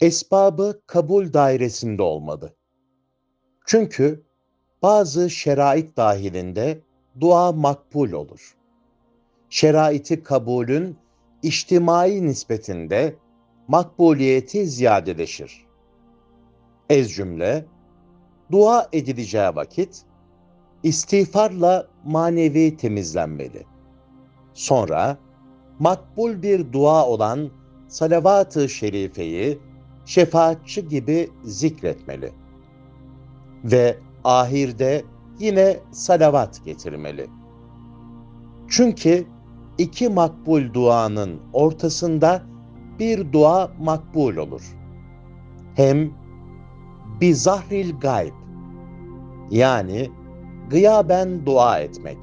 esbabı kabul dairesinde olmalı. Çünkü bazı şerait dahilinde dua makbul olur. Şeraiti kabulün içtimai nispetinde makbuliyeti ziyadeleşir. Ez cümle, dua edileceği vakit istiğfarla manevi temizlenmeli. Sonra makbul bir dua olan salavat-ı şerifeyi şefaatçi gibi zikretmeli. Ve ahirde yine salavat getirmeli. Çünkü iki makbul duanın ortasında bir dua makbul olur. Hem bir zahril gayb yani gıyaben dua etmek.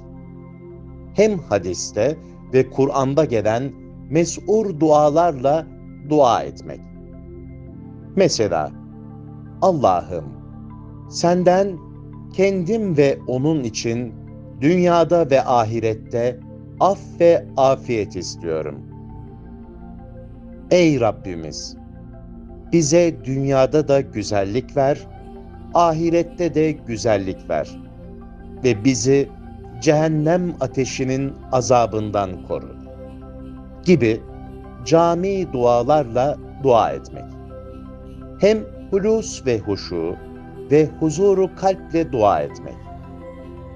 Hem hadiste ve Kur'an'da gelen mes'ur dualarla dua etmek. Mesela Allah'ım senden kendim ve onun için dünyada ve ahirette af ve afiyet istiyorum. Ey Rabbimiz! Bize dünyada da güzellik ver, ahirette de güzellik ver ve bizi cehennem ateşinin azabından koru. Gibi cami dualarla dua etmek. Hem hulus ve huşu ve huzuru kalple dua etmek.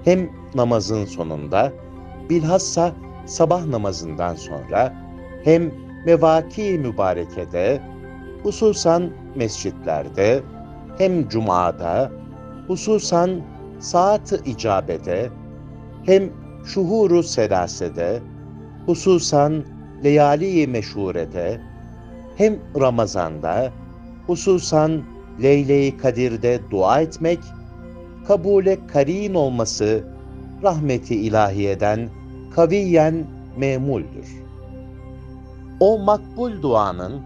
Hem namazın sonunda, bilhassa sabah namazından sonra hem mevaki mübarekede, hususan mescitlerde, hem cumada, hususan saat-ı icabede, hem şuhuru selasede, hususan leyali meşhurede, hem Ramazan'da, hususan Leyle-i Kadir'de dua etmek, kabule karin olması rahmeti ilahiyeden kaviyen memuldür. O makbul duanın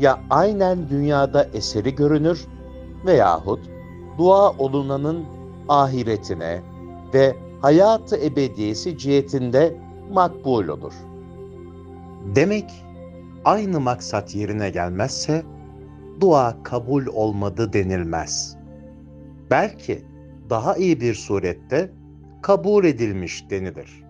ya aynen dünyada eseri görünür veyahut dua olunanın ahiretine ve hayatı ebediyesi cihetinde makbul olur. Demek aynı maksat yerine gelmezse dua kabul olmadı denilmez. Belki daha iyi bir surette kabul edilmiş denilir.